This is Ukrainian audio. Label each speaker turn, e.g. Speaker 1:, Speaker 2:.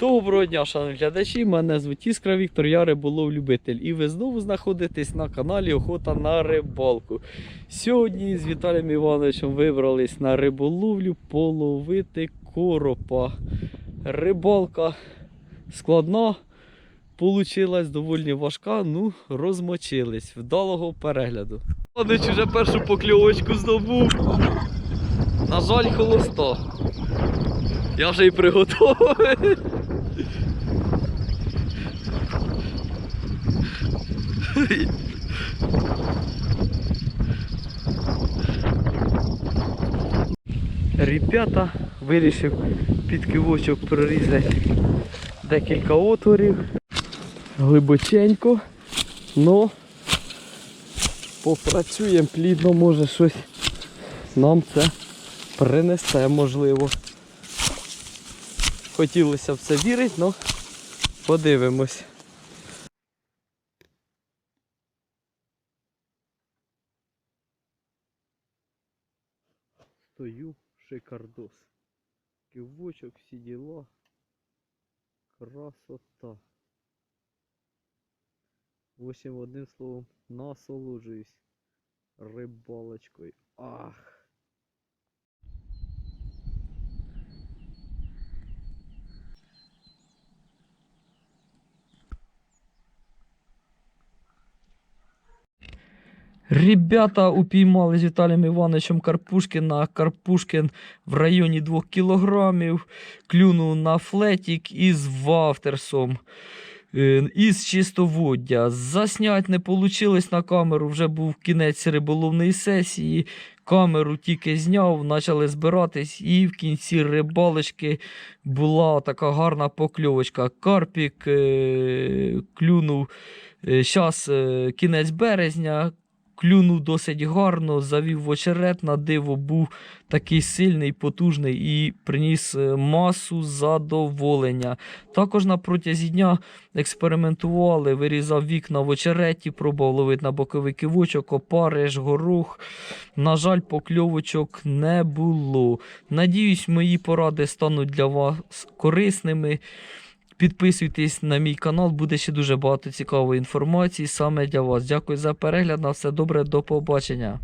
Speaker 1: Доброго дня, шановні глядачі. Мене звуть Іскра Віктор, я риболов-любитель. І ви знову знаходитесь на каналі Охота на рибалку. Сьогодні з Віталієм Івановичем вибрались на риболовлю половити коропа. Рибалка складна, получилась доволі важка, ну розмочились. Вдалого перегляду. Іванович вже першу покльовочку здобув. На жаль, холоста. Я вже і приготовий. Ребята, вирішив під кивочок прорізати декілька отворів. Глибоченько, но попрацюємо плідно, може щось нам це принесе можливо. Хотілося в це вірити, але подивимось. Стою шикардос. Кивочок, всі діла. Красота. В общем, одним словом, насолоджуюсь рибалочкою. Ах! Ребята упіймали з Віталієм Івановичем Карпушкіна. Карпушкін в районі 2 кілограмів. Клюнув на флетік із вафтерсом. е, Із чистоводдя. Заснять не вийшло на камеру, вже був кінець риболовної сесії. Камеру тільки зняв, почали збиратись, і в кінці рибалочки була така гарна покльовочка. Карпік е, клюнув зараз кінець березня. Клюнув досить гарно, завів в очерет, на диво був такий сильний, потужний і приніс е, масу задоволення. Також на протязі дня експериментували, вирізав вікна в очереті, пробував ловити на боковий кивочок, опариш, горох. На жаль, покльовочок не було. Надіюсь, мої поради стануть для вас корисними. Підписуйтесь на мій канал, буде ще дуже багато цікавої інформації саме для вас. Дякую за перегляд. На все добре, до побачення.